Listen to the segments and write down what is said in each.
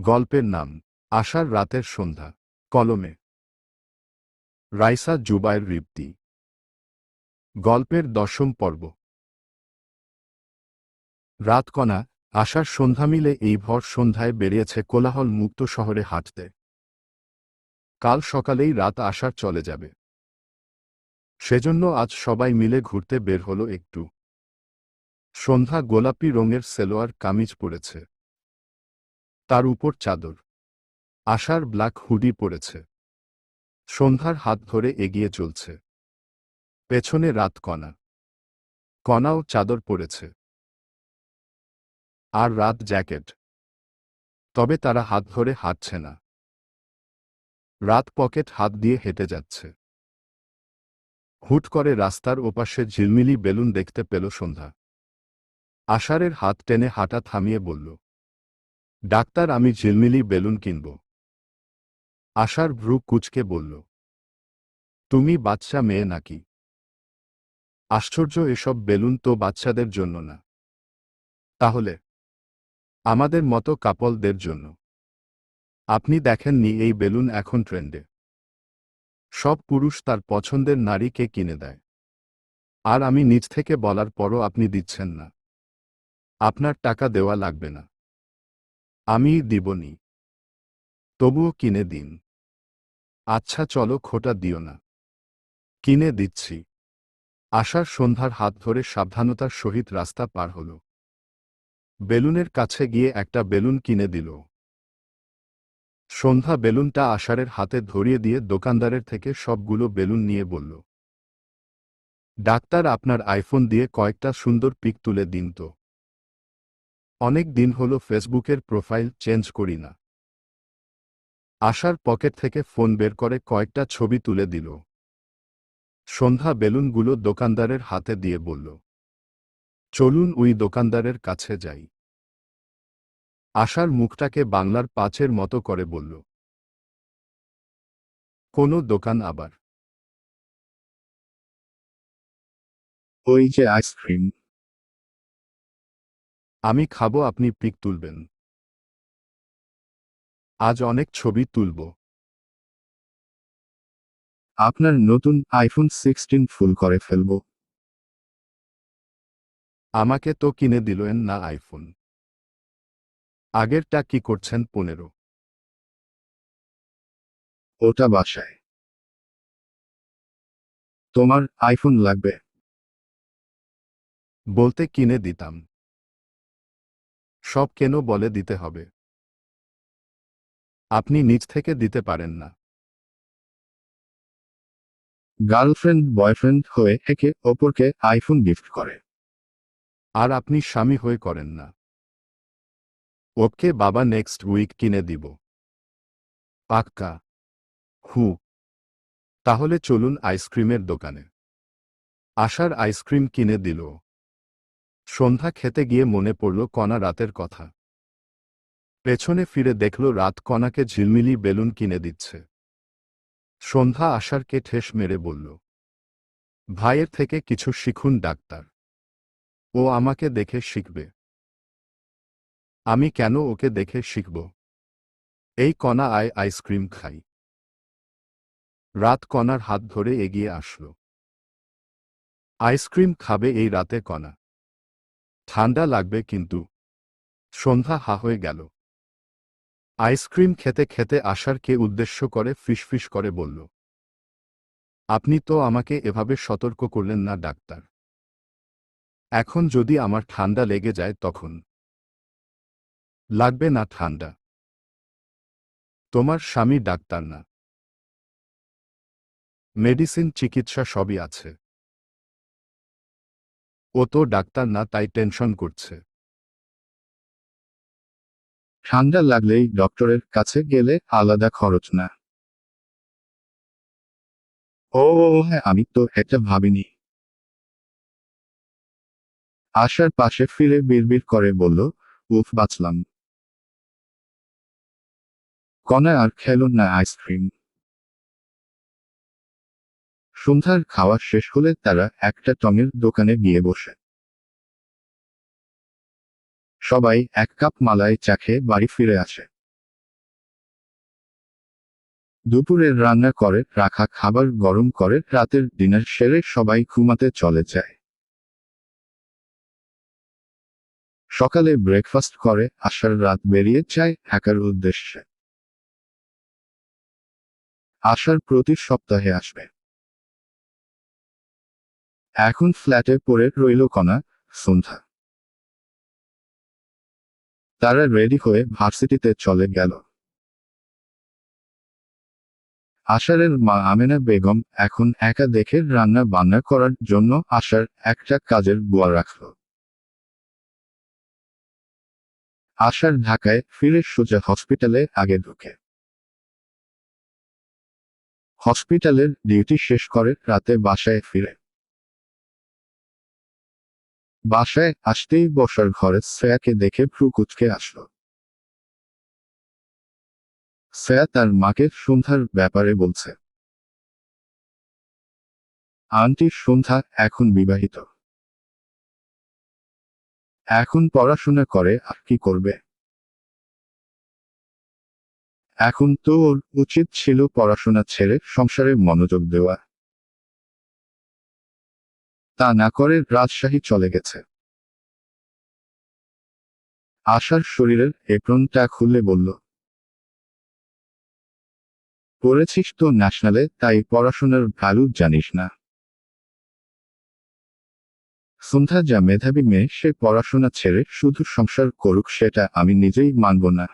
গল্পের নাম আশার রাতের সন্ধ্যা, কলমে। রাইসা জুবায়ের রিপ্তি গল্পের দশম পর্ব। রাতকণা আশার সন্ধ্যা মিলে এই ভর সন্ধ্যায় বেরিয়েছে কোলাহল মুক্ত শহরে হাঁটতে। কাল সকালেই রাত আশার চলে যাবে। সেজন্য আজ সবাই মিলে ঘুরতে বের হলো একটু। সন্ধ্যা গোলাপি রঙের সেলোয়ার কামিজ পরেছে। তার উপর চাদর। আশার ব্ল্যাক হুডি পরেছে। সন্ধ্যার হাত ধরে এগিয়ে চলছে। পেছনে রাত কণা। কণাও চাদর পরেছে। আর রাত জ্যাকেট। তবে তারা হাত ধরে হাঁটছে না। রাত পকেট হাত দিয়ে হেঁটে যাচ্ছে। হুট করে রাস্তার ওপাশে ঝিলমিলি বেলুন দেখতে পেল সন্ধ্যা। আষাঢ়ের হাত টেনে হাঁটা থামিয়ে বলল ডাক্তার, আমি ঝিলমিলি বেলুন কিনব। আশার ভ্রু কুচকে বলল, তুমি বাচ্চা মেয়ে নাকি? আশ্চর্য এসব বেলুন তো বাচ্চাদের জন্য না। তাহলে, আমাদের মতো কাপলদের জন্য। আপনি দেখেননি এই বেলুন এখন ট্রেন্ডে। সব পুরুষ তার পছন্দের নারীকে কিনে দেয়। আর আমি নিজ থেকে বলার পরও আপনি দিচ্ছেন না। আপনার টাকা দেওয়া লাগবে না। আমি দিবনি। তবুও কিনে দিন। আচ্ছা চলো খোটা দিও না। কিনে দিচ্ছি। আশার সন্ধ্যার হাত ধরে সাবধানতার সহিত রাস্তা পার হল। বেলুনের কাছে গিয়ে একটা বেলুন কিনে দিল। সন্ধ্যা বেলুনটা আষাঢ়ের হাতে ধরিয়ে দিয়ে দোকানদারের থেকে সবগুলো বেলুন নিয়ে বলল, ডাক্তার আপনার আইফোন দিয়ে কয়েকটা সুন্দর পিক তুলে দিন তো। অনেক দিন হল ফেসবুকের প্রোফাইল চেঞ্জ করি না। আশার পকেট থেকে ফোন বের করে কয়েকটা ছবি তুলে দিল। সন্ধ্যা বেলুনগুলো দোকানদারের হাতে দিয়ে বলল, চলুন ওই দোকানদারের কাছে যাই। আশার মুখটাকে বাংলার পাঁচের মতো করে বলল, কোনো দোকান আবার। ওই যে আইসক্রিম। আমি খাব, আপনি পিক তুলবেন। আজ অনেক ছবি তুলব। আপনার নতুন আইফোন সিক্সটিন ফুল করে ফেলব। আমাকে তো কিনে দিলেন না আইফোন আগেরটা কি করছেন পনেরো? ওটা বাসায়। তোমার আইফোন লাগবে। বলতে কিনে দিতাম। সব কেন বলে দিতে হবে? আপনি নিজ থেকে দিতে পারেন না। গার্লফ্রেন্ড বয়ফ্রেন্ড হয়ে একে অপরকে আইফোন গিফট করে। আর আপনি স্বামী হয়ে করেন না। ওকে বাবা নেক্সট উইক কিনে দিব। পাক্কা? হু। তাহলে চলুন আইসক্রিমের দোকানে। আশার আইসক্রিম কিনে দিল। সন্ধ্যা খেতে গিয়ে মনে পড়ল কণা রাতের কথা। পেছনে ফিরে দেখল রাত কণাকে ঝিলমিলি বেলুন কিনে দিচ্ছে। সন্ধ্যা আশারকে ঠেস মেরে বলল, ভাইয়ের থেকে কিছু শিখুন, ডাক্তার। ও আমাকে দেখে শিখবে। আমি কেন ওকে দেখে শিখব? এই কণা আয় আইসক্রিম খাই। রাত কণার হাত ধরে এগিয়ে আসল। আইসক্রিম খাবে এই রাতে কণা ঠান্ডা লাগবে কিন্তু। সন্ধ্যা হা হয়ে গেল। আইসক্রিম খেতে খেতে আশারকে উদ্দেশ্য করে ফিসফিস করে বলল, আপনি তো আমাকে এভাবে সতর্ক করলেন না, ডাক্তার। এখন যদি আমার ঠান্ডা লেগে যায় তখন। লাগবে না ঠান্ডা। তোমার স্বামী ডাক্তার না। মেডিসিন, চিকিৎসা সবই আছে। ও তো ডাক্তার না, তাই টেনশন করছে। ঠান্ডা লাগলেই ডক্টরের কাছে গেলে আলাদা খরচ না। ও হ্যাঁ আমি তো এটা ভাবিনি। আশার পাশে ফিরে বিড়বিড় করে বলল, উফ, বাঁচলাম। কনা আর খেল না আইসক্রিম। সন্ধ্যার খাওয়া শেষ হলে তারা একটা টঙের দোকানে গিয়ে বসে। সবাই এক কাপ মালায় চা খেয়ে বাড়ি ফিরে আসে। দুপুরে রান্না করে, রাখা খাবার গরম করে, রাতের ডিনার সেরে সবাই ঘুমাতে চলে যায়। সকালে ব্রেকফাস্ট করে, আসার রাত বেরিয়ে যায় ঢাকার উদ্দেশ্যে। আসার প্রতি সপ্তাহে আসবে। এখন ফ্ল্যাটে পড়ে রইল কণা, সন্ধ্যা। তারা রেডি হয়ে ভার্সিটিতে চলে গেল। আশারের মা আমেনা বেগম এখন একা দেখে রান্না বান্না করার জন্য আশার একটা কাজের বুয়া রাখল। আশার ঢাকায় ফিরে সোজা হসপিটালে আগে ঢুকে। হসপিটালের ডিউটি শেষ করে রাতে বাসায় ফিরে। বাসায় আসতেই বসার ঘরে শ্রেয়াকে দেখে ভ্রু কুচকে আসলো। শ্রেয়া তার মাকে সন্ধ্যার ব্যাপারে বলছে। আন্টি, সন্ধ্যা এখন বিবাহিত। এখন পড়াশোনা করে, আর কি করবে? এখন তো ওর উচিত ছিল পড়াশোনা ছেড়ে সংসারে মনোযোগ দেওয়া। তা না করে রাজশাহী চলে গেছে। আশার শরীরের এপ্রনটা খুলে বলল, পড়েছিস তো ন্যাশনালে, তাই পড়াশোনার ভ্যালু জানিস না। সন্ধ্যা যা মেধাবী মেয়ে, সে পড়াশোনা ছেড়ে শুধু সংসার করুক, সেটা আমি নিজেই মানব না।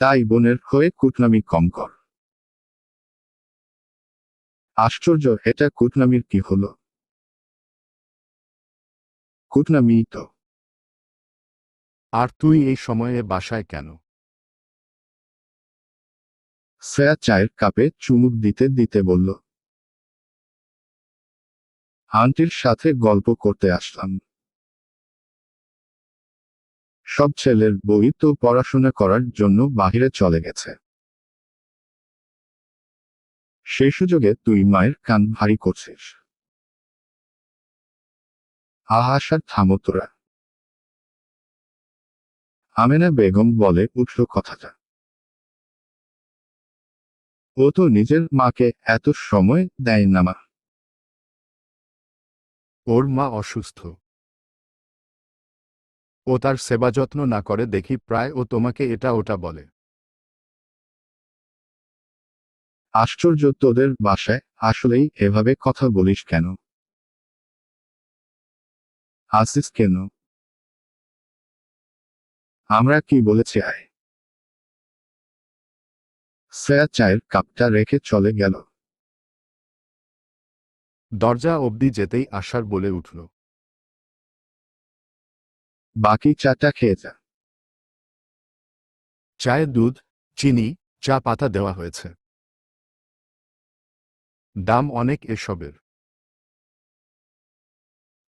তাই বোনের হয়ে কুটনামি কম কর। আশ্চর্য এটা কুটনামির কি হলো? কুটনামি তো। আর তুই এই সময়ে বাসায় কেন? শ্রেয়া চায়ের কাপে চুমুক দিতে দিতে বলল। আন্টির সাথে গল্প করতে আসলাম। সব ছেলের বই তো পড়াশোনা করার জন্য বাহিরে চলে গেছে। সেই সুযোগে তুই মায়ের কান ভারী করছিস। আহাসার থামো তোরা। আমেনা বেগম বলে উঠল কথাটা। ও তো নিজের মাকে এত সময় দেয় না মা। ওর মা অসুস্থ। ও তার সেবা যত্ন না করে দেখি প্রায় ও তোমাকে এটা ওটা বলে। আশ্চর্য তোদের বাসায় আসলেই এভাবে কথা বলিস কেন? আসিস কেন? আমরা কি বলেছি আয়? শ্রেয়া চায়ের কাপটা রেখে চলে গেল। দরজা অবধি যেতেই আশার বলে উঠল। বাকি চাটা খেয়ে যা। চায়ের দুধ চিনি চা পাতা দেওয়া হয়েছে। দাম অনেক এসবের।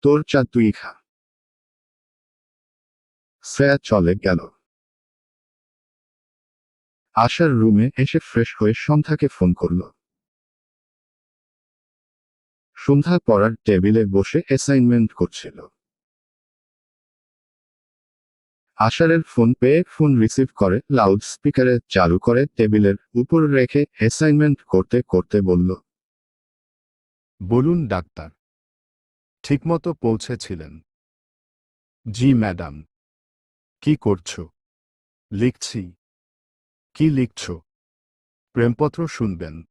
তোর চা তুই খা। শ্রেয়া চলে গেল। আশার রুমে এসে ফ্রেশ হয়ে সন্ধ্যাকে ফোন করল। সন্ধ্যা পড়ার টেবিলে বসে অ্যাসাইনমেন্ট করছিল। আশারের ফোন পেয়ে ফোন রিসিভ করে লাউড স্পিকারে চালু করে, টেবিলের উপর রেখে অ্যাসাইনমেন্ট করতে করতে বলল বলুন, ডাক্তার। ঠিকমতো পৌঁছেছিলেন। জি, ম্যাডাম। কি করছ? লিখছি। কি লিখছ? প্রেমপত্র শুনবেন।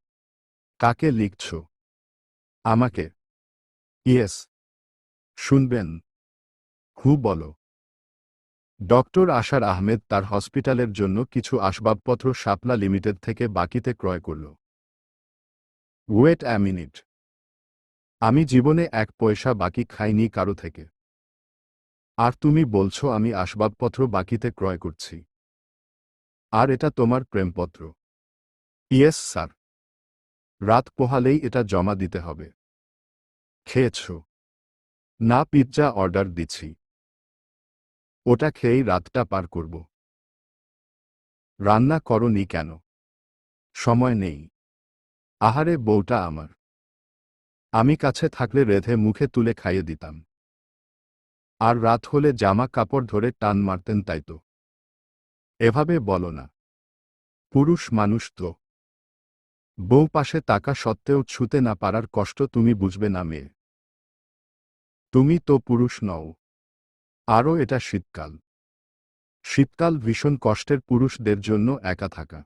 কাকে লিখছ? আমাকে। ইয়েস। শুনবেন। হু, বলো। ডক্টর আশার আহমেদ তার হসপিটালের জন্য কিছু আসবাবপত্র শাপলা লিমিটেড থেকে বাকিতে ক্রয় করল। Wait a minute. আমি জীবনে এক পয়সা বাকি খাইনি কারও থেকে। আর তুমি বলছো আমি আসবাবপত্র বাকিতে ক্রয় করছি। আর এটা তোমার প্রেমপত্র। Yes, sir. রাত পোহালেই এটা জমা দিতে হবে। খেয়েছ। না, পিৎজা অর্ডার দিচ্ছি ওটা খেয়েই রাতটা পার করব। রান্না করনি কেন? সময় নেই। আহারে, বউটা আমার। আমি কাছে থাকলে রেধে মুখে তুলে খাইয়ে দিতাম। আর রাত হলে জামা কাপড় ধরে টান মারতেন তাই তো। এভাবে বলো না। পুরুষ মানুষ তো। বউ পাশে তাকা সত্ত্বেও ছুতে না পারার কষ্ট তুমি বুঝবে না মেয়ে। তুমি তো পুরুষ নও। আরও এটা শীতকাল। শীতকাল ভীষণ কষ্টের পুরুষদের জন্য একা থাকা।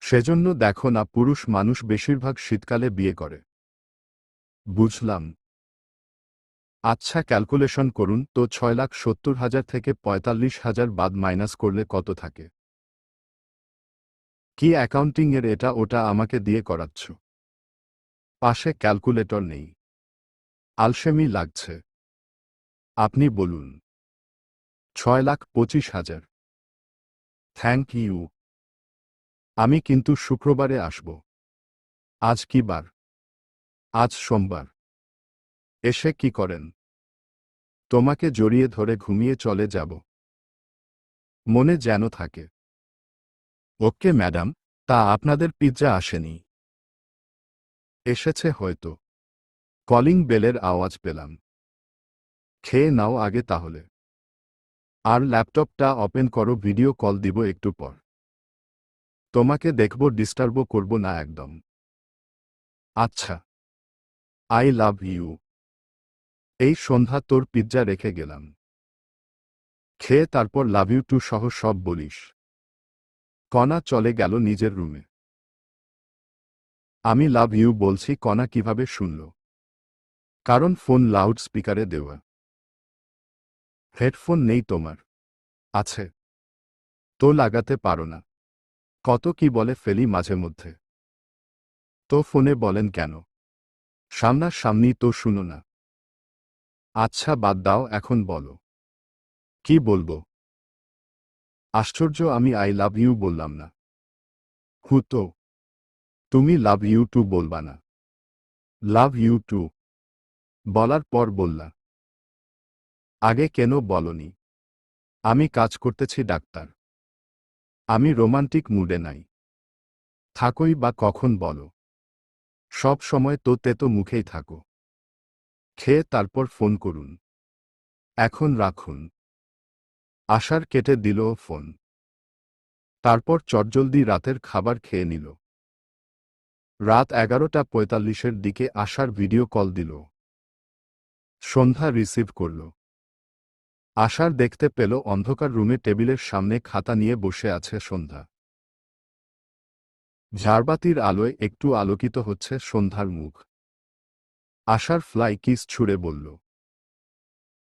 সেজন্য দেখো না পুরুষ মানুষ বেশিরভাগ শীতকালে বিয়ে করে। বুঝলাম। আচ্ছা ক্যালকুলেশন করুন তো ছয় লাখ সত্তর হাজার থেকে পঁয়তাল্লিশ হাজার বাদ মাইনাস করলে কত থাকে? কি অ্যাকাউন্টিং এর এটা ওটা আমাকে দিয়ে করাচ্ছ? পাশে ক্যালকুলেটর নেই। আলসেমি লাগছে। আপনি বলুন। ছয় লাখ পঁচিশ হাজার। Thank you. আমি কিন্তু শুক্রবারে আসব। আজ কি বার? আজ সোমবার। এসে কি করেন? তোমাকে জড়িয়ে ধরে ঘুমিয়ে চলে যাব। মনে যেন থাকে। ওকে, ম্যাডাম, তা আপনাদের পিৎজা আসেনি। এসেছে হয়তো। কলিং বেলের আওয়াজ পেলাম। খেয়ে নাও আগে তাহলে। আর ল্যাপটপটা ওপেন করো, ভিডিও কল দিব একটু পর। তোমাকে দেখব, ডিস্টার্বও করব না একদম। আচ্ছা। I love you. এই সন্ধ্যা তোর পিৎজা রেখে গেলাম। খেয়ে তারপর লাভ ইউ টু সহ সব বলিস। কণা চলে গেল নিজের রুমে। আমি লাভ ইউ বলছি কণা কীভাবে শুনল? কারণ ফোন লাউড স্পিকারে দেওয়া। হেডফোন নেই তোমার। আছে। তো লাগাতে পারো না। কত কি বলে ফেলি মাঝে মধ্যে। তো ফোনে বলেন কেন? সামনাসামনি তো শুনো না। আচ্ছা বাদ দাও, এখন বলো। কি বলব? আশ্চর্য, আমি আই লাভ ইউ বললাম না। হু তো। তুমি লাভ ইউ টু বলবা না। লাভ ইউ টু বলার পর বললা। আগে কেন বলনি? আমি কাজ করতেছি ডাক্তার। আমি রোমান্টিক মুডে নাই। থাকোই বা কখন বলো? সব সময় তো তেতো মুখেই থাকো। খেয়ে তারপর ফোন করুন। এখন রাখুন। আশার কেটে দিল ফোন। তারপর চটজলদি রাতের খাবার খেয়ে নিল। রাত এগারোটা পঁয়তাল্লিশের দিকে আশার ভিডিও কল দিল। সন্ধ্যা রিসিভ করল। আশার দেখতে পেল অন্ধকার রুমে টেবিলের সামনে খাতা নিয়ে বসে আছে সন্ধ্যা। ঝাড়বাতির আলোয় একটু আলোকিত হচ্ছে সন্ধ্যার মুখ। আশার ফ্লাই কিস ছুড়ে বলল,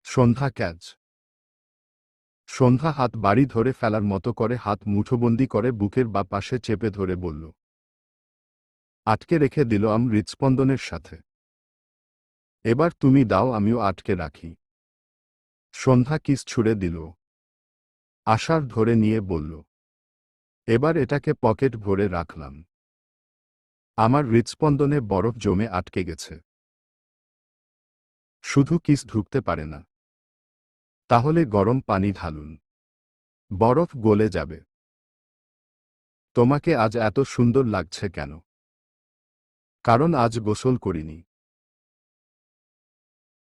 সন্ধ্যা ক্যাচ। সন্ধ্যা হাত বাড়ি ধরে ফেলার মতো করে হাত মুঠোবন্দি করে বুকের বা পাশে চেপে ধরে বলল, আটকে রেখে দিল আম হৃৎস্পন্দনের সাথে। এবার তুমি দাও আমিও আটকে রাখি। সন্ধ্যা কিস ছুড়ে দিল। আশার ধরে নিয়ে বলল এবার এটাকে পকেট ভরে রাখলাম। আমার হৃৎস্পন্দনে বরফ জমে আটকে গেছে। শুধু কিস ঢুকতে পারে না। তাহলে গরম পানি ঢালুন। বরফ গলে যাবে। তোমাকে আজ এত সুন্দর লাগছে কেন? কারণ আজ গোসল করিনি।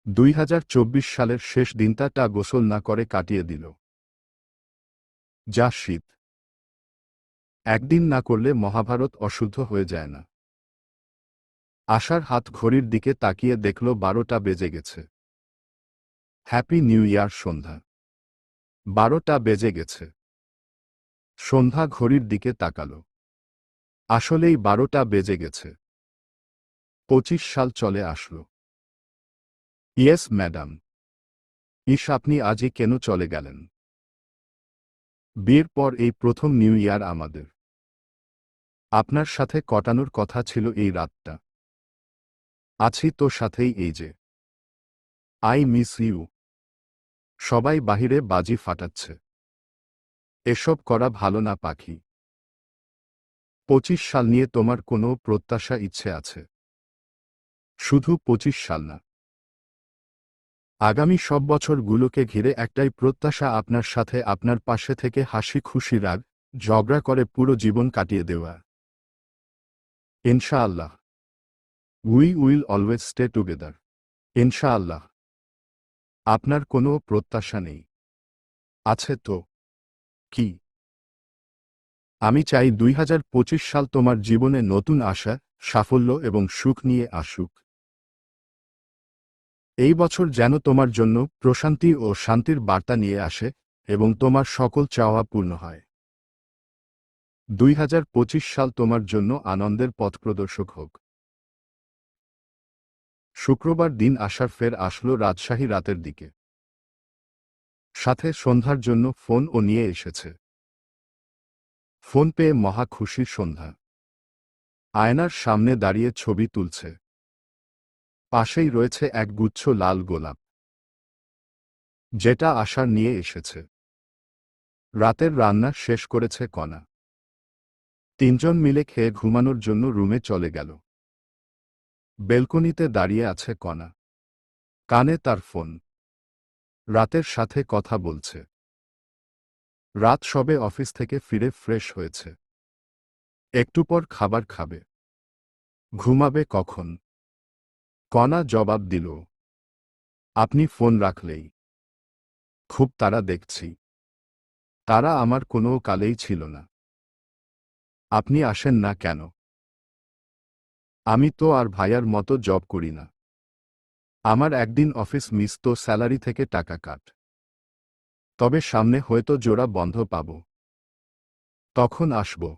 দুই হাজার চব্বিশ সালের শেষ দিনটা টা গোসল না করে কাটিয়ে দিল। যা শীত। একদিন না করলে মহাভারত অশুদ্ধ হয়ে যায় না। আশার হাত ঘড়ির দিকে তাকিয়ে দেখল বারোটা বেজে গেছে। হ্যাপি নিউ ইয়ার সন্ধ্যা। বারোটা বেজে গেছে। সন্ধ্যা ঘড়ির দিকে তাকাল। আসলেই বারোটা বেজে গেছে। পঁচিশ সাল চলে আসলো। Yes, madam. ইস, আপনি আজই কেন চলে গেলেন? বিয়ের পর এই প্রথম নিউ ইয়ার আমাদের। আপনার সাথে কটানোর কথা ছিল এই রাতটা। আছি তো সাথেই এই যে। I miss you. সবাই বাহিরে বাজি ফাটাচ্ছে। এসব করা ভালো না, পাখি। পঁচিশ সাল নিয়ে তোমার কোনো প্রত্যাশা ইচ্ছে আছে? শুধু পঁচিশ সাল না। আগামী সব বছরগুলোকে ঘিরে একটাই প্রত্যাশা আপনার সাথে, আপনার পাশে থেকে হাসি খুশি রাগ, ঝগড়া করে পুরো জীবন কাটিয়ে দেওয়া। ইনশাআল্লাহ। We will always stay together ইনশাআল্লাহ। আপনার কোনো প্রত্যাশা নেই। আছে তো? কি? আমি চাই দুই হাজার পঁচিশ সাল তোমার জীবনে নতুন আশা, সাফল্য এবং সুখ নিয়ে আসুক। এই বছর যেন তোমার জন্য প্রশান্তি ও শান্তির বার্তা নিয়ে আসে এবং তোমার সকল চাওয়া পূর্ণ হয়। দুই হাজার পঁচিশ সাল তোমার জন্য আনন্দের পথ প্রদর্শক হোক। শুক্রবার দিন আসার ফের আসলো রাজশাহী রাতের দিকে। সাথে সন্ধ্যার জন্য ফোন ও নিয়ে এসেছে। ফোন পেয়ে মহা খুশির সন্ধ্যা। আয়নার সামনে দাঁড়িয়ে ছবি তুলছে। পাশেই রয়েছে এক গুচ্ছ লাল গোলাপ। যেটা আশার নিয়ে এসেছে। রাতের রান্না শেষ করেছে কণা তিনজন মিলে খেয়ে ঘুমানোর জন্য রুমে চলে গেল। বেলকনিতে দাঁড়িয়ে আছে কণা কানে তার ফোন। রাতের সাথে কথা বলছে। রাত সবে অফিস থেকে ফিরে ফ্রেশ হয়েছে। একটু পর খাবার খাবে। ঘুমাবে কখন? কণা জবাব দিল, আপনি ফোন রাখলেই। খুব তারা দেখছি। তারা আমার কোনো কালেই ছিল না। আপনি আসেন না কেন? আমি তো আর ভাইয়ার মতো জব করি না। আমার একদিন অফিস মিস তো স্যালারি থেকে টাকা কাট। তবে সামনে হয়তো জোড়া বন্ধ পাব। তখন আসব।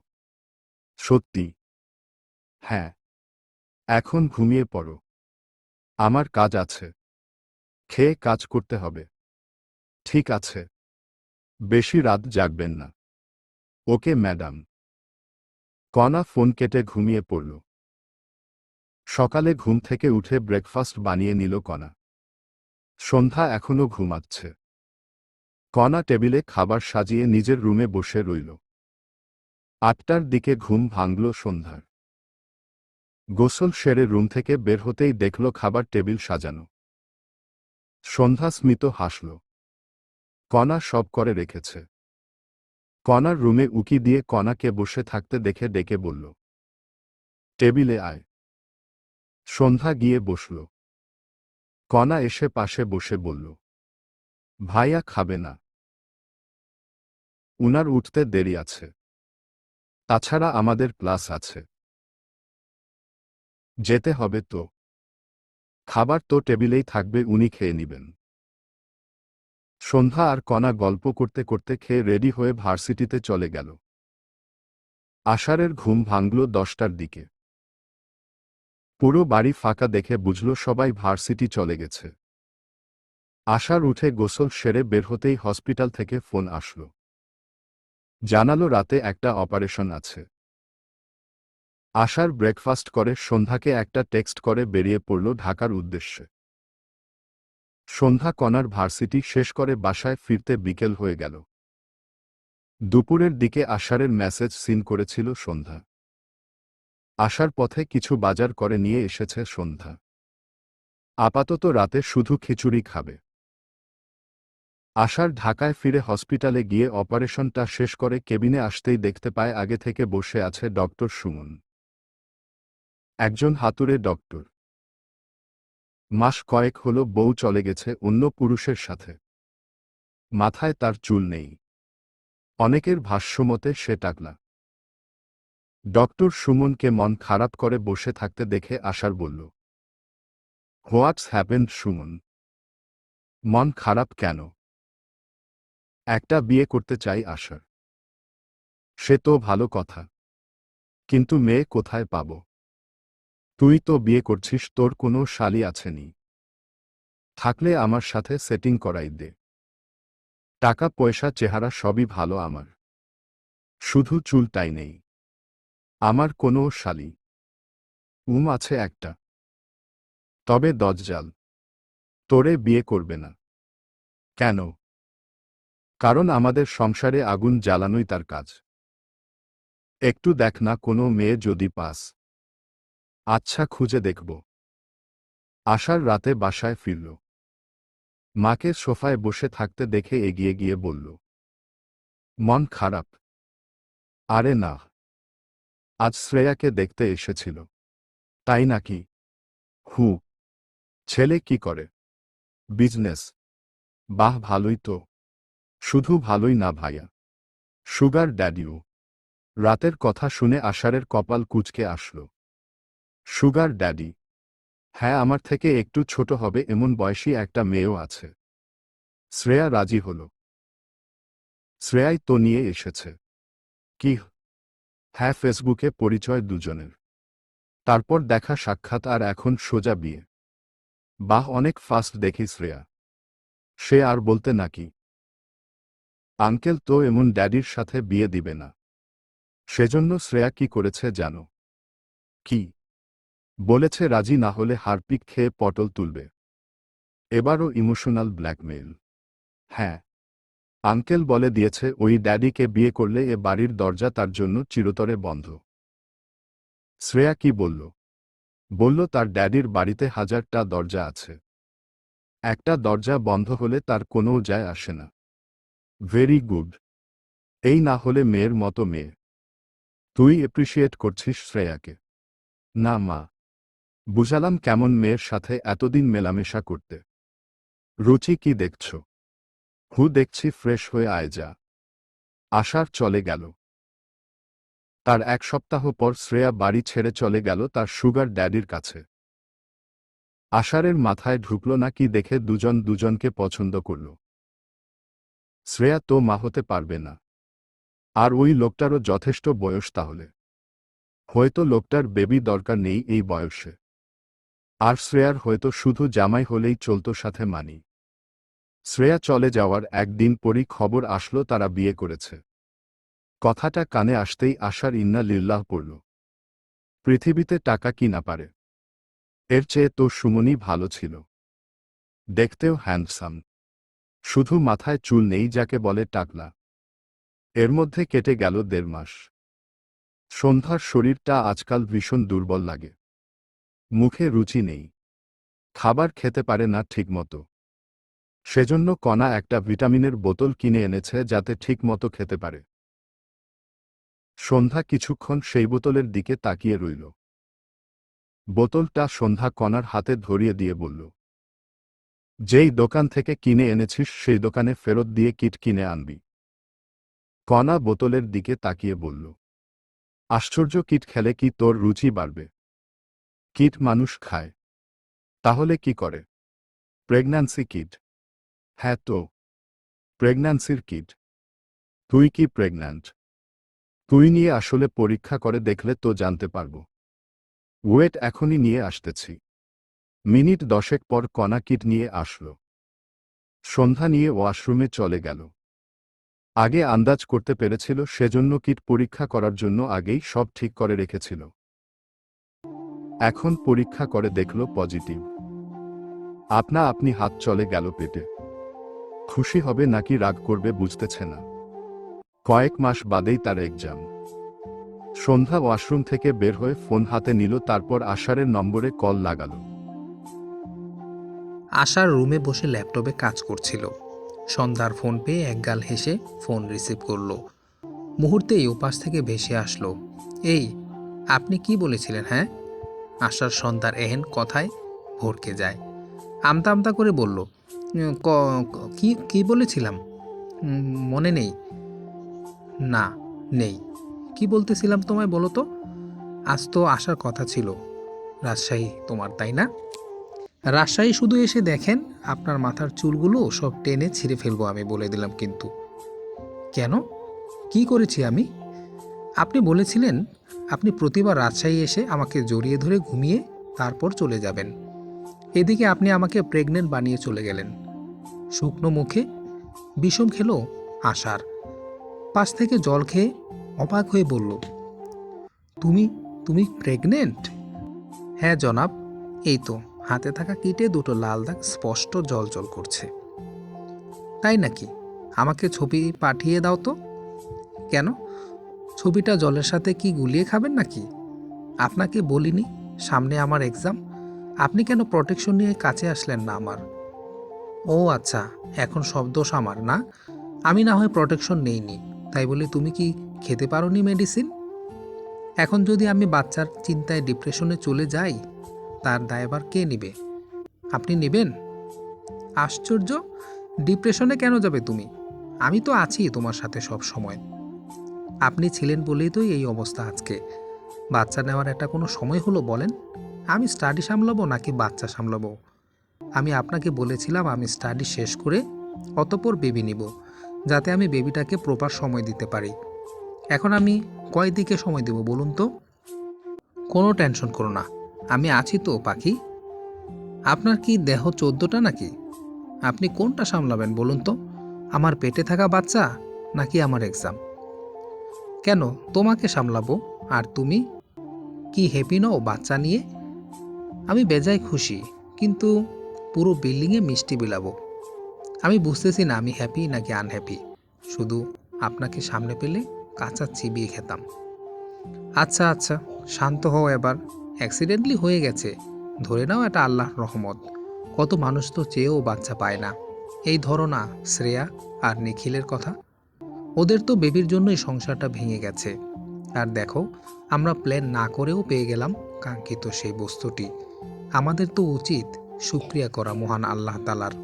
সত্যি। হ্যাঁ। এখন ঘুমিয়ে পড়ো। আমার কাজ আছে। খেয়ে কাজ করতে হবে। ঠিক আছে। বেশি রাত জাগবেন না। ওকে, ম্যাডাম। কণা ফোন কেটে ঘুমিয়ে পড়ল। সকালে ঘুম থেকে উঠে ব্রেকফাস্ট বানিয়ে নিল কণা সন্ধ্যা এখনও ঘুমাচ্ছে। কণা টেবিলে খাবার সাজিয়ে নিজের রুমে বসে রইল। আটটার দিকে ঘুম ভাঙল সন্ধ্যার। গোসল সেরে রুম থেকে বের হতেই দেখল খাবার টেবিল সাজানো। সন্ধ্যা স্মিত হাসল। কণা সব করে রেখেছে। কণার রুমে উকি দিয়ে কণাকে বসে থাকতে দেখে ডেকে বলল, টেবিলে আয়। সন্ধ্যা গিয়ে বসল। কণা এসে পাশে বসে বলল, ভাইয়া খাবে না। উনার উঠতে দেরি আছে। তাছাড়া আমাদের ক্লাস আছে। যেতে হবে তো। খাবার তো টেবিলেই থাকবে, উনি খেয়ে নিবেন। সন্ধ্যা আর কণা গল্প করতে করতে খেয়ে রেডি হয়ে ভার্সিটিতে চলে গেল। আষাঢ়ের ঘুম ভাঙল দশটার দিকে। পুরো বাড়ি ফাঁকা দেখে বুঝল সবাই ভার্সিটি চলে গেছে। আশার উঠে গোসল সেরে বের হতেই হসপিটাল থেকে ফোন আসলো। জানালো রাতে একটা অপারেশন আছে। আশার ব্রেকফাস্ট করে সন্ধ্যাকে একটা টেক্সট করে বেরিয়ে পড়ল ঢাকার উদ্দেশ্যে। সন্ধ্যা কণার ভার্সিটি শেষ করে বাসায় ফিরতে বিকেল হয়ে গেল। দুপুরের দিকে আষাঢ়ের মেসেজ সিন করেছিল সন্ধ্যা। আসার পথে কিছু বাজার করে নিয়ে এসেছে সন্ধ্যা। আপাতত রাতে শুধু খিচুড়ি খাবে। আশার ঢাকায় ফিরে হসপিটালে গিয়ে অপারেশনটা শেষ করে কেবিনে আসতেই দেখতে পায় আগে থেকে বসে আছে ডক্টর সুমন। একজন হাতুড়ে ডক্টর। মাস কয়েক হল বউ চলে গেছে অন্য পুরুষের সাথে। মাথায় তার চুল নেই। অনেকের ভাষ্যমতে সে টাকলা। ডক্টর সুমনকে মন খারাপ করে বসে থাকতে দেখে আশার বলল হোয়াটস হ্যাপেন্ড সুমন? মন খারাপ কেন? একটা বিয়ে করতে চাই, আশার। সে তো ভালো কথা। কিন্তু মেয়ে কোথায় পাব? তুই তো বিয়ে করছিস, তোর কোনো শালি আছেনি। থাকলে আমার সাথে সেটিং করাই দে। টাকা, পয়সা, চেহারা সবই ভালো আমার। শুধু চুলটাই নেই। আমার কোনো শালি। উম আছে একটা। তবে দজ্জাল। তোরে বিয়ে করবে না। কেন? কারণ আমাদের সংসারে আগুন জ্বালানোই তার কাজ। একটু দেখ না, কোনো মেয়ে যদি পাস। আচ্ছা খুঁজে দেখব। আশার রাতে বাসায় ফিরল। মাকে সোফায় বসে থাকতে দেখে এগিয়ে গিয়ে বলল, মন খারাপ। আরে না। আজ শ্রেয়াকে দেখতে এসেছিল। তাই নাকি? হু। ছেলে কি করে? বিজনেস। বাহ, ভালোই তো। শুধু ভালোই না ভাইয়া। সুগার ড্যাডিও। রাতের কথা শুনে আষাঢ়ের কপাল কুচকে আসল। Sugar daddy. হ্যাঁ আমার থেকে একটু ছোট হবে, এমন বয়সী একটা মেয়েও আছে। শ্রেয়া রাজি হল। শ্রেয়াই তো নিয়ে এসেছে। কি? হ্যাঁ ফেসবুকে পরিচয় দুজনের। তারপর দেখা সাক্ষাৎ আর এখন সোজা বিয়ে। বাহ, অনেক ফাস্ট দেখি শ্রেয়া। সে আর বলতে নাকি আঙ্কেল তো এমন ড্যাডির সাথে বিয়ে দিবে না। সেজন্য শ্রেয়া কি করেছে জানো? কি? বলেছে, রাজি না হলে হারপিক খেয়ে পটল তুলবে। এবারও ইমোশনাল ব্ল্যাকমেইল। হ্যাঁ। আঙ্কেল বলে দিয়েছে, ওই ড্যাডিকে বিয়ে করলে এ বাড়ির দরজা তার জন্য চিরতরে বন্ধ। শ্রেয়া কি বলল? বলল, তার ড্যাডির বাড়িতে হাজারটা দরজা আছে। একটা দরজা বন্ধ হলে তার কোনো যায় আসে না। Very good. এই না হলে মেয়ের মতো মেয়ে। তুই এপ্রিসিয়েট করছিস শ্রেয়াকে। না মা। বুঝালাম কেমন মেয়ের সাথে এতদিন মেলামেশা করতে। রুচি কি দেখছ? হু দেখছি ফ্রেশ হয়ে আয় যা। আশার চলে গেল। তার এক সপ্তাহ পর শ্রেয়া বাড়ি ছেড়ে চলে গেল তার সুগার ড্যাডির কাছে। আষাঢ়ের মাথায় ঢুকল না কি দেখে দুজন দুজনকে পছন্দ করল। শ্রেয়া তো মা হতে পারবে না। আর ওই লোকটারও যথেষ্ট বয়স তাহলে। হয়তো লোকটার বেবি দরকার নেই এই বয়সে। আর শ্রেয়ার হয়তো শুধু জামাই হলেই চলত সাথে মানি। শ্রেয়া চলে যাওয়ার একদিন পরই খবর আসলো তারা বিয়ে করেছে। কথাটা কানে আসতেই আশার ইন্না লিল্লাহ পড়ল। পৃথিবীতে টাকা কি না পারে? এর চেয়ে তো সুমনি ভালো ছিল। দেখতেও হ্যান্ডসাম। শুধু মাথায় চুল নেই যাকে বলে টাকলা। এর মধ্যে কেটে গেল দেড় মাস। সন্ধ্যার শরীরটা আজকাল ভীষণ দুর্বল লাগে। মুখে রুচি নেই। খাবার খেতে পারে না ঠিকমতো। সেজন্য কণা একটা ভিটামিনের বোতল কিনে এনেছে যাতে ঠিকমতো খেতে পারে। সন্ধ্যা কিছুক্ষণ সেই বোতলের দিকে তাকিয়ে রইল। বোতলটা সন্ধ্যা কণার হাতে ধরিয়ে দিয়ে বলল, যেই দোকান থেকে কিনে এনেছিস সেই দোকানে ফেরত দিয়ে কিট কিনে আনবি। কণা বোতলের দিকে তাকিয়ে বলল, আশ্চর্য কিট খেলে কি তোর রুচি বাড়বে? কিট মানুষ খায়। তাহলে কি করে? Pregnancy kit. হ্যাঁ তো। প্রেগন্যান্সির কিট। তুই কি প্রেগন্যান্ট? তুই নিয়ে আসলে পরীক্ষা করে দেখলে তো জানতে পারব। ওয়েট এখনই নিয়ে আসতেছি। মিনিট দশেক পর কণা কিট নিয়ে আসলো। সন্ধ্যা নিয়ে ওয়াশরুমে চলে গেল। আগে আন্দাজ করতে পেরেছিল সেজন্য কিট পরীক্ষা করার জন্য আগেই সব ঠিক করে রেখেছিল। এখন পরীক্ষা করে দেখল পজিটিভ। আপনা আপনি হাত চলে গেল পেটে। খুশি হবে নাকি রাগ করবে বুঝতেছে না। কয়েক মাস বাদেই তার এক্সাম সন্ধ্যা ওয়াশরুম থেকে বের হয়ে ফোন হাতে নিল, তারপর আষাঢ়ের নম্বরে কল লাগালো। আশার রুমে বসে ল্যাপটপে কাজ করছিল। সন্ধ্যার ফোন পেয়ে একগাল হেসে ফোন রিসিভ করল। মুহূর্তেই ওপাশ থেকে ভেসে আসলো। এই, আপনি কি বলেছিলেন হ্যাঁ? আশার সন্ধ্যার এহেন কথায় ভরকে যায়। আমতা আমতা করে বলল, ক- ক- বলেছিলাম? মনে নেই। না, নেই। কি বলতেছিলাম তোমায় বলো তো? আজ তো আসার কথা ছিল। রাজশাহী তোমার, তাই না? রাজশাহী শুধু এসে দেখেন, আপনার মাথার চুলগুলো সব টেনে ছিঁড়ে ফেলব আমি, বলে দিলাম কিন্তু। কেন? কি করেছি আমি? আপনি বলেছিলেন আপনি প্রতিবার রাজশাহী এসে আমাকে জড়িয়ে ধরে ঘুমিয়ে তারপর চলে যাবেন। এদিকে আপনি আমাকে প্রেগনেন্ট বানিয়ে চলে গেলেন। শুকনো মুখে বিষম খেলো আশার। পাশ থেকে জল খেয়ে অবাক হয়ে বলল, তুমি তুমি প্রেগনেন্ট হ্যাঁ জনাব, এই তো, হাতে থাকা কিটে দুটো লাল দাগ স্পষ্ট জল জল করছে। তাই নাকি? আমাকে ছবি পাঠিয়ে দাও তো। কেন? ছবিটা জলের সাথে কি গুলিয়ে খাবেন নাকি? আপনাকে বলিনি, সামনে আমার এক্সাম আপনি কেন প্রোটেকশন নিয়ে কাছে আসলেন না আমার? ও আচ্ছা এখন সব দোষ আমার, না? আমি না হয় প্রোটেকশন নেইনি, তাই বলে তুমি কি খেতে পারো নি মেডিসিন এখন যদি আমি বাচ্চার চিন্তায় ডিপ্রেশনে চলে যাই, তার দায়ভার কে নেবে? আপনি নেবেন? আশ্চর্য! ডিপ্রেশনে কেন যাবে তুমি? আমি তো আছি তোমার সাথে সব সময়। আপনি ছিলেন বলেই তো এই অবস্থা আজকে। বাচ্চা নেওয়ার একটা কোনো সময় হলো বলেন? আমি স্টাডি সামলাবো নাকি বাচ্চা সামলাবো? আমি আপনাকে বলেছিলাম আমি স্টাডি শেষ করে অতপর বেবি নিব, যাতে আমি বেবিটাকে প্রপার সময় দিতে পারি। এখন আমি কয় দিকে সময় দেব বলুন তো? কোনো টেনশন করো না, আমি আছি তো পাখি। আপনার কি দেহ চোদ্দোটা নাকি? আপনি কোনটা সামলাবেন বলুন তো? আমার পেটে থাকা বাচ্চা নাকি আমার এক্সাম কেন তোমাকে সামলাবো? আর তুমি? কি হ্যাপি নও বাচ্চা নিয়ে? আমি বেজায় খুশি, কিন্তু পুরো বিল্ডিংয়ে মিষ্টি বিলাবো। আমি বুঝতেছি না আমি হ্যাপি নাকি আনহ্যাপি শুধু আপনাকে সামনে পেলে কাঁচা চিবিয়ে খেতাম। আচ্ছা আচ্ছা শান্ত হও এবার। অ্যাক্সিডেন্টলি হয়ে গেছে। ধরে নাও এটা আল্লাহর রহমত। কত মানুষ তো চেয়েও বাচ্চা পায় না। এই ধরো না, শ্রেয়া আর নিখিলের কথা। ওদের তো বেবির জন্যই সংসারটা ভেঙে গেছে। আর দেখো, আমরা প্ল্যান না করেও পেয়ে গেলাম কাঙ্ক্ষিত সেই বস্তুটি। আমাদের তো উচিত সুক্রিয়া করা মহান আল্লাহ তালার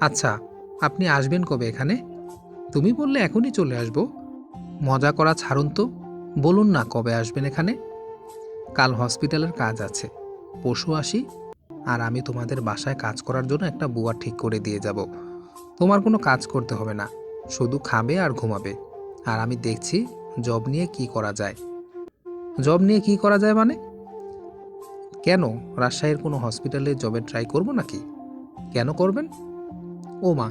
আচ্ছা আপনি আসবেন কবে এখানে? তুমি বললে এখনই চলে আসব। মজা করা ছাড়ুন তো, বলুন না কবে আসবেন এখানে? কাল হসপিটালের কাজ আছে পশু আসি, আর আমি তোমাদের বাসায় কাজ করার জন্য একটা বুয়া ঠিক করে দিয়ে যাব। তোমার কোনো কাজ করতে হবে না। শুধু খাবে আর ঘুমাবে। আর আমি দেখছি জব নিয়ে কি করা যায়। জব নিয়ে কি করা যায় মানে? কেন, রাজশাহীর কোনো হসপিটালে জবে ট্রাই করব নাকি? কেন করবেন? ও মা,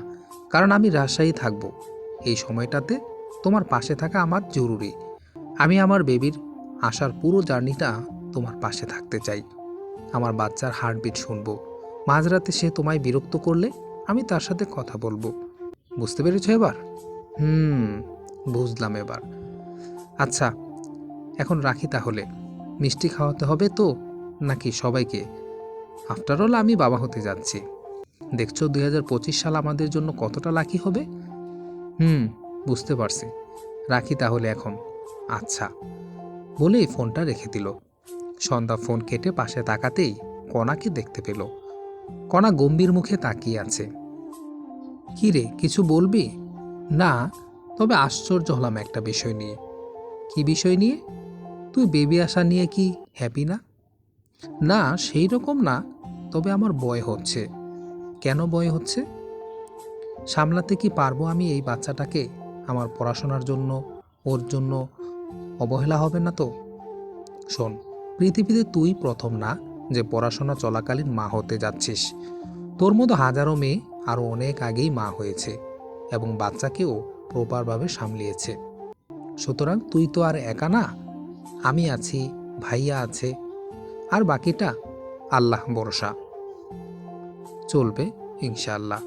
কারণ আমি রাজশাহী থাকব। এই সময়টাতে তোমার পাশে থাকা আমার জরুরি। আমি আমার বেবির আসার পুরো জার্নিটা তোমার পাশে থাকতে চাই। আমার বাচ্চার হার্টবিট শুনব। মাঝরাতে সে তোমায় বিরক্ত করলে আমি তার সাথে কথা বলব। বুঝতে পেরেছ এবার? হুম, বুঝলাম এবার। আচ্ছা এখন রাখি তাহলে। মিষ্টি খাওয়াতে হবে তো, নাকি সবাইকে? আফটারঅল আমি বাবা হতে যাচ্ছি। দেখছ, দুই হাজার পঁচিশ সাল আমাদের জন্য কতটা লাকি হবে? হুম, বুঝতে পারছি। রাখি তাহলে এখন। আচ্ছা। বলেই ফোনটা রেখে দিল। সন্ধ্যা ফোন কেটে পাশে তাকাতেই কণাকে দেখতে পেল। কণা গম্ভীর মুখে তাকিয়ে আছে। কি রে, কিছু বলবি? না, তবে আশ্চর্য হলাম একটা বিষয় নিয়ে। কি বিষয় নিয়ে? তুই বেবি আসা নিয়ে কি হ্যাপি না? না সেই রকম না, তবে আমার বয় হচ্ছে। কেন বয় হচ্ছে? সামলাতে কি পারব আমি এই বাচ্চাটাকে? আমার পড়াশোনার জন্য, ওর জন্য অবহেলা হবে না তো? শোন, পৃথিবীতে তুই প্রথম না যে পড়াশোনা চলাকালীন মা হতে যাচ্ছিস। তোর মতো হাজারো মেয়ে আরও অনেক আগেই মা হয়েছে এবং বাচ্চাকেও প্রপারভাবে সামলিয়েছে। সুতরাং তুই তো আর একা না, আমি আছি, ভাইয়া আছে, আর বাকিটা আল্লাহ ভরসা। চলবে ইনশাআল্লাহ।